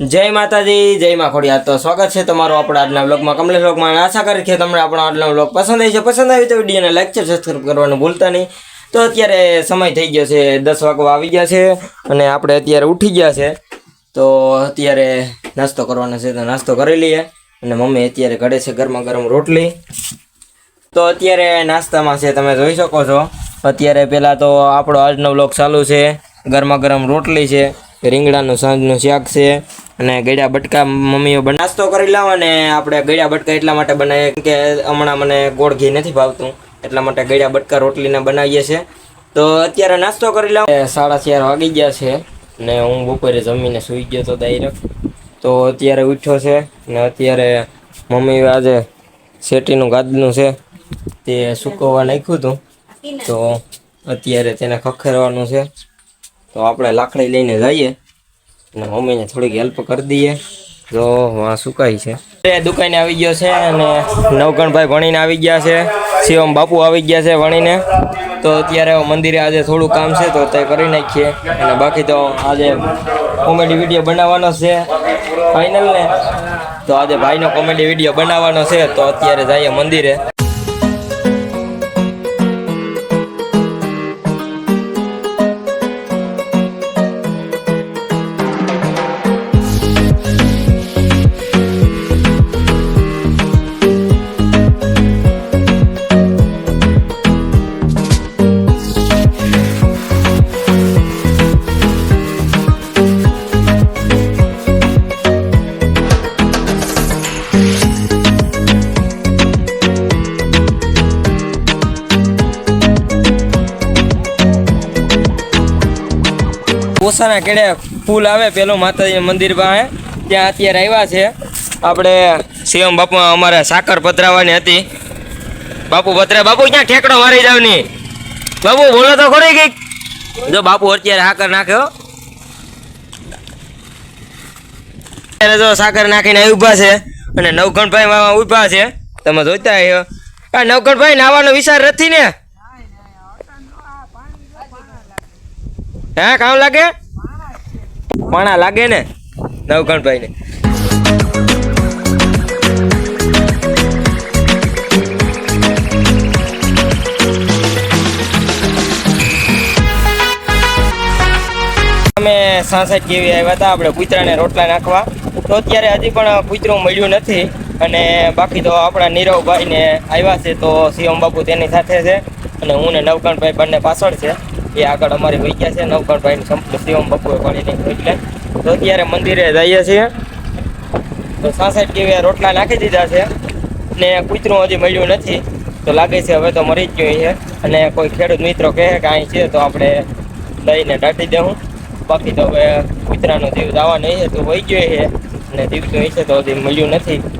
જય માતાજી, જય માં ખોડિયાર. તો સ્વાગત છે તમારું આપણા આજના બ્લોગમાં કમલેશ બ્લોગમાં આશા કરી છે તમને આપણો આજનો બ્લોગ પસંદ આવી છે. પસંદ આવી તો વિડીયોને લાઈક છે સબસ્ક્રાઈબ કરવાનું ભૂલતા નહીં. તો અત્યારે સમય થઈ ગયો છે, દસ વાગવા આવી ગયા છે અને આપણે અત્યારે ઉઠી ગયા છે. તો અત્યારે નાસ્તો કરવાનો છે, તો નાસ્તો કરી લઈએ. અને મમ્મી અત્યારે ઘડે છે, ગરમા ગરમ રોટલી. તો અત્યારે નાસ્તામાં છે, તમે જોઈ શકો છો. અત્યારે પહેલાં તો આપણો આજનો બ્લોગ ચાલુ છે. ગરમા ગરમ રોટલી છે. રીંગણાનું સાંજનું શાક છે અને ગળ્યા બટકા મમ્મીઓ નાસ્તો કરી લાવો અને આપણે ગળ્યા બટકા એટલા માટે બનાવીએ કે હમણાં મને ગોળ ઘી નથી ભાવતું, એટલા માટે ગળ્યા બટકા રોટલીને બનાવીએ છીએ. તો અત્યારે નાસ્તો કરી લાવો. સાડા ચાર વાગી ગયા છે ને હું બપોરે જમીને સૂઈ ગયો તો ડાયરેક્ટ તો અત્યારે ઉઠ્યો છે ને અત્યારે મમ્મી આજે શેટીનું ગાદનું છે, તે સુકવવા નાખ્યું હતું. તો અત્યારે તેને ખખેરવાનું છે. તો આપણે લાકડી લઈને જઈએ. અને મમ્મીને થોડીક હેલ્પ કરી દઈએ. જો વાં સુકાઈ છે. એ દુકાને આવી ગયો છે અને નવગણભાઈ ભણીને આવી ગયા છે. શિવમ બાપુ આવી ગયા છે ભણીને. તો અત્યારે મંદિરે આજે થોડું કામ છે, તો તે કરી નાખીએ. અને બાકી તો આજે કોમેડી વીડિયો બનાવવાનો છે ફાઇનલ ને. તો આજે ભાઈનો કોમેડી વીડિયો બનાવવાનો છે, તો અત્યારે જઈએ મંદિરે. ઓસાના કેડે ફૂલ આવે, પેલું માતાજી મંદિર પાસે. ત્યાં અત્યારે આવ્યા છે. આપણે સીએમ બાપુ અમારે સાકર પધરાવાની હતી. બાપુ પધરા, બાપુ ક્યાં ઠેકડો મારી જાવની? બાપુ, બોલો તો ખરી કંઈક. જો બાપુ અત્યારે સાકર નાખ્યો અત્યારે જો સાકર નાખીને ઊભા છે અને નવગણભાઈ ઊભા છે. તમે જોઈતા આવ્યો આ નવગણભાઈ નાવાનો વિચાર નથી ને? હા, કામ લાગે? પાણા લાગે ને? નવગણભાઈ ને અમે સાસઠ કેવી આવ્યા હતા, આપણે કૂતરાને રોટલા નાખવા. તો અત્યારે હજી પણ કૂતરું મળ્યું નથી. અને બાકી તો આપણા નીરવભાઈને આવ્યા છે, તો શિવમ બાપુ તેની સાથે છે. અને હું ને નવકણભાઈ બંને પાછળ છે. એ આગળ અમારી વહી ગયા છે. નવકરભાઈ સંપૂર્ણ શિવમ બાપુએ પાણી નહીં એટલે તો અત્યારે મંદિરે જઈએ છીએ. તો સાસઠ કેવી, રોટલા નાખી દીધા છે ને કૂતરું હજી મળ્યું નથી. તો લાગે છે હવે તો મરી જ ગયું છે. અને કોઈ ખેડૂત મિત્રો કહે કે અહીં છે તો આપણે લઈને દાટી દેવું. બાકી તો હવે કૂતરાનો જીવ દાવા નહીં છે તો વહી ગયો છે. અને દીવ તો છે તો હજી મળ્યું નથી.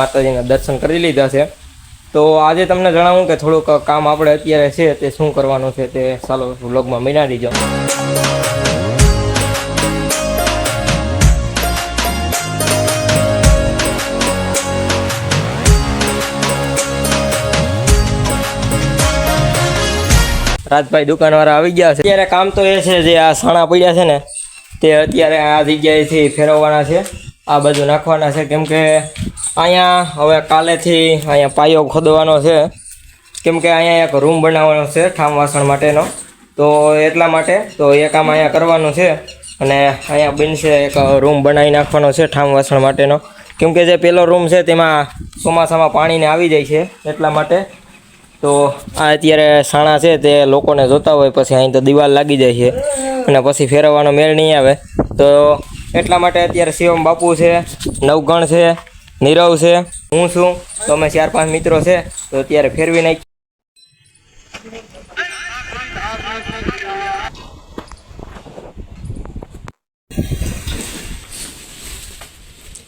માતાજીના દર્શન કરી લીધા છે. તો આજે તમને જણાવું કે થોડુંક કામ આપણે અત્યારે છે તે શું કરવાનું છે તે ચાલો વ્લોગમાં મિના દીજો રાજભાઈ દુકાનવાળા આવી ગયા છે. અત્યારે કામ તો એ છે જે આ સાણા પડ્યા છે ને, તે અત્યારે આ જગ્યાએથી ફેરવવાના છે. આ બધું નાખવાના છે. કેમ કે અહીંયા હવે કાલેથી અહીંયા પાયો ખોદવાનો છે. કેમ કે અહીંયા એક રૂમ બનાવવાનો છે ઠામ વાસણ માટેનો. તો એટલા માટે તો એ કામ અહીંયા કરવાનું છે. અને અહીંયા બનશે એક રૂમ બનાવી નાખવાનો છે ઠામ વાસણ માટેનો. કેમ કે જે પેલો રૂમ છે તેમાં ચોમાસામાં પાણીને આવી જાય છે એટલા માટે. તો આ અત્યારે સાણા છે તે લોકોને જોતા હોય, પછી અહીં તો દિવાલ લાગી જાય છે. અને પછી ફેરવવાનો મેળ નહીં આવે. તો એટલા માટે અત્યારે શિવમ બાપુ છે નવગણ છે નીરવ છે હું છું તો અમે ચાર પાંચ મિત્રો છે તો અત્યારે ફેરવી નાખી.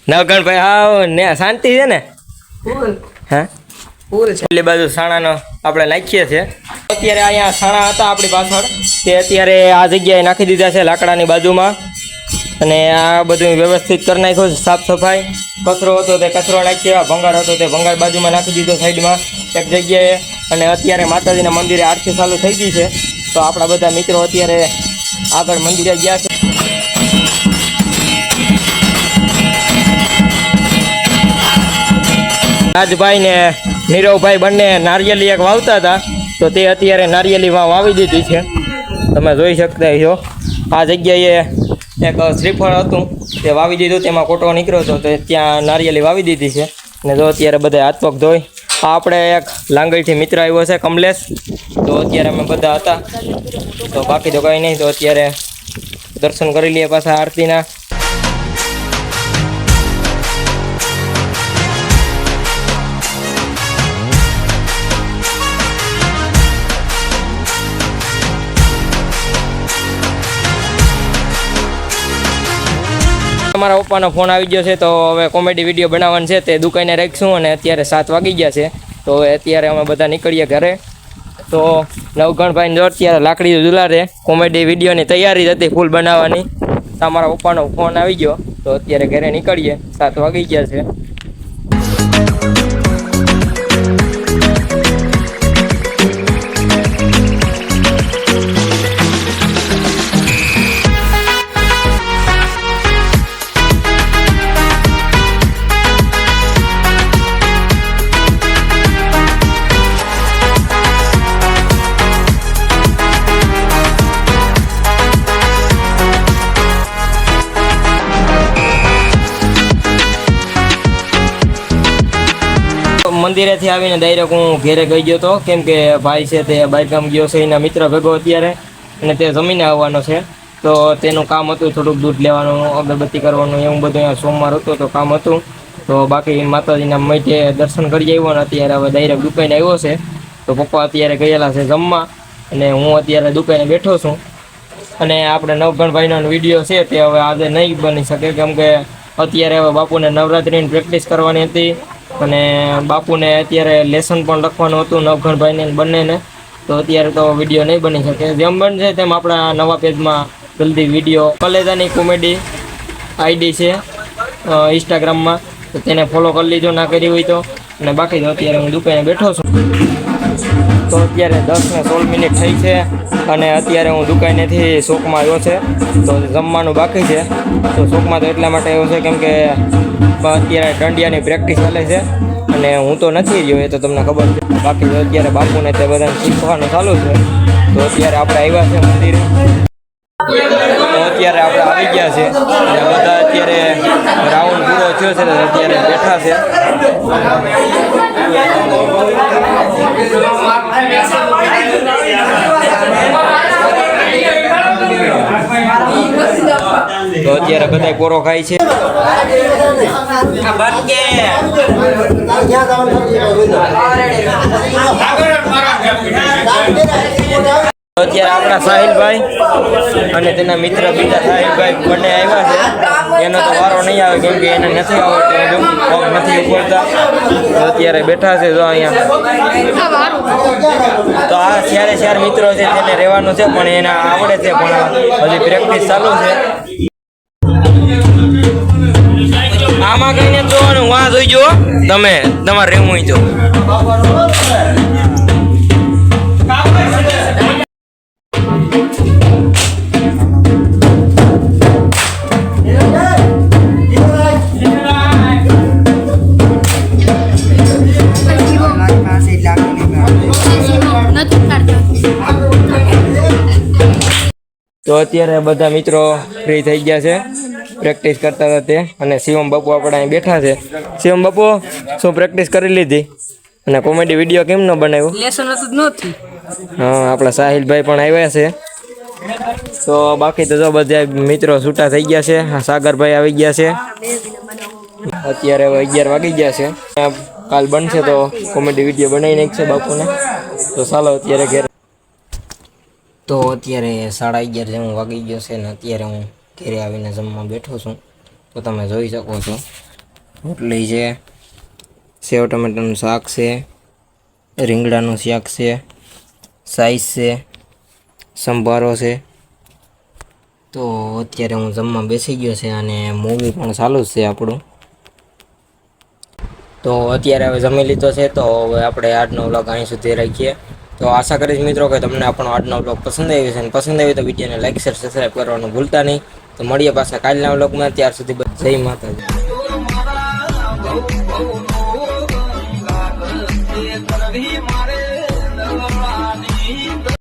નવગણભાઈ હા ને શાંતિ છે ને? હા? પેલી બાજુ સાણાનો આપણે નાખીએ છીએ. અત્યારે અહીંયા સાણા હતા આપણી પાછળ. તે અત્યારે આ જગ્યાએ નાખી દીધા છે લાકડાની બાજુમાં. અને આ બધું વ્યવસ્થિત કરી નાખ્યું સાફ સફાઈ. કચરો હતો તે કચરો નાખ્યો ભંગાર હતો તે ભંગાર બાજુમાં નાખી દીધો, સાઈડમાં એક જગ્યાએ. અને અત્યારે માતાજીના મંદિરે આરતી ચાલુ થઈ ગઈ છે. તો આપણા બધા મિત્રો અત્યારે આગળ મંદિરે ગયા છે. રાજભાઈ ને નીરવભાઈ બંને નારિયેલી એક વાવતા હતા. તો તે અત્યારે નારિયેલીમાં વાવી દીધી છે. તમે જોઈ શકતા છો આ જગ્યાએ એક શ્રીફળ હતું તે વાવી દીધું, તેમાં કોટો નીકળ્યો હતો તે ત્યાં નારિયેલી વાવી દીધી છે. ને જો અત્યારે બધા હાથ પગ ધોઈ, આ આપણે એક લાંગડીથી મિત્ર આવ્યો છે, કમલેશ. તો અત્યારે અમે બધા હતા. તો બાકી તો કંઈ નહીં, તો અત્યારે દર્શન કરી લઈએ પાછા આરતીના. તમારા પપ્પાનો ફોન આવી ગયો છે, તો હવે કોમેડી વીડિયો બનાવવાનો છે, તે દુકાને રાખીશું અને અત્યારે સાત વાગી ગયા છે. તો અત્યારે અમે બધા નીકળીએ ઘરે. તો નવગણભાઈ જો અત્યારે લાકડી દુલારે કોમેડી વિડીયોની તૈયારી હતી ફૂલ બનાવવાની. તમારા પપ્પાનો ફોન આવી ગયો, તો અત્યારે ઘરે નીકળીએ. સાત વાગી ગયા છે. મંદિરેથી આવીને ડાયરેક્ટ હું ઘેરે ગઈ ગયો હતો કેમ કે ભાઈ છે તે બારગામ ગયો છે, એના મિત્ર ભેગો અત્યારે. અને તે જમીને આવવાનો છે. તો તેનું કામ હતું થોડુંક દૂધ લેવાનું, અગરબત્તી કરવાનું, એવું બધું અહીંયા સોમવાર હતું તો કામ હતું. તો બાકી માતાજીના મઠે દર્શન કરી આવ્યો ને અત્યારે હવે ડાયરેક્ટ દુકાને આવ્યો છે. તો પપ્પા અત્યારે ગયેલા છે જમવા. અને હું અત્યારે દુકાને બેઠો છું. અને આપણે નવગણભાઈનો વીડિયો છે તે હવે આજે નહીં બની શકે. કેમ કે અત્યારે હવે બાપુને નવરાત્રિની પ્રેક્ટિસ કરવાની હતી. અને બાપુને અત્યારે લેસન પણ લખવાનું હતું નવઘણભાઈને બંનેને. તો અત્યારે તો વીડિયો નહીં બની શકે. જેમ બનશે તેમ આપણા નવા પેજમાં જલ્દી વીડિયો કલેજાની કોમેડી આઈડી છે ઇન્સ્ટાગ્રામમાં તો તેને ફોલો કરી લીજો, ના કરી હોય તો. અને બાકી તો અત્યારે હું દુકાને બેઠો છું. તો અત્યારે દસ ને સોળ મિનિટ થઈ છે અને અત્યારે હું દુકાનેથી શોકમાં આવ્યો છે. તો જમવાનું બાકી છે. તો શોકમાં તો એટલા માટે આવ્યો છે કેમ કે અત્યારે દંડિયાની પ્રેક્ટિસ ચાલે છે અને હું તો નથી એ તો તમને ખબર છે. બાકી અત્યારે બાપુને તે બધાને શીખવાનું ચાલુ છે. તો અત્યારે આપણે આવ્યા છે મંદિરે. તો અત્યારે આપણે આવી ગયા છે. અને બધા અત્યારે રાઉન્ડ પૂરો થયો છે અત્યારે બેઠા છે. તો અત્યારે બધા કોરો ખાય છે. આ કે? તો અત્યારે આપણા સાહિલભાઈ અને તેના મિત્ર બીજા સાહિલભાઈ બંને આવ્યા છે. એનો તો વારો નહીં આવે કેમ કે એને નથી આવડતો નથી ઉપડતા અત્યારે બેઠા છે જો અહીંયા. તો આ ચારે ચાર મિત્રો છે તેને રહેવાનું છે, પણ એને આવડે છે, પણ હજી પ્રેક્ટિસ ચાલુ છે. આમાં કઈને જોવાનું વાં જોઈજો તમે, તમારે રહેવું હોય તો અત્યારે બધા મિત્રો ફ્રી થઈ ગયા છે. પ્રેક્ટિસ કરતા હતા તે. અને શિવમ બાપુ આપણે અહીં બેઠા છે. શિવમ બાપુ શું પ્રેક્ટિસ કરી લીધી? અને કોમેડી વીડિયો કેમ ન બનાવ્યો? લેસન હતું નથી હા આપણા સાહિલભાઈ પણ આવ્યા છે. તો બાકી તો જો બધા મિત્રો છૂટા થઈ ગયા છે. સાગરભાઈ આવી ગયા છે. અત્યારે હવે અગિયાર વાગી ગયા છે. કાલ બનશે તો કોમેડી વીડિયો બનાવી નાખશે બાપુને. તો ચાલો અત્યારે ઘેર તો અત્યારે સાડા અગિયાર જેવું વાગી ગયો છે ને અત્યારે હું ઘેરે આવીને જમવા બેઠો છું. તો તમે જોઈ શકો છો. રોટલી છે, સેવ ટમેટાનું શાક છે, રીંગણાનું શાક છે સાઈઝ છે, સંભારો છે. તો અત્યારે હું જમવા બેસી ગયો છે અને મૂવી પણ ચાલુ જ છે આપણું. તો અત્યારે હવે જમી લીધો છે, તો હવે આપણે આજનો વ્લોગ અહીં સુધી રાખીએ. તો આશા કરીશ મિત્રો કે તમને આપણો આજનો બ્લોગ પસંદ આવ્યો છે અને પસંદ આવ્યો તો વિડીયોને લાઈક શેર સબસ્ક્રાઈબ કરવાનું ભૂલતા નહીં. તો મળીએ પાછા કાલના બ્લોગમાં ત્યાર સુધી જય માતાજી.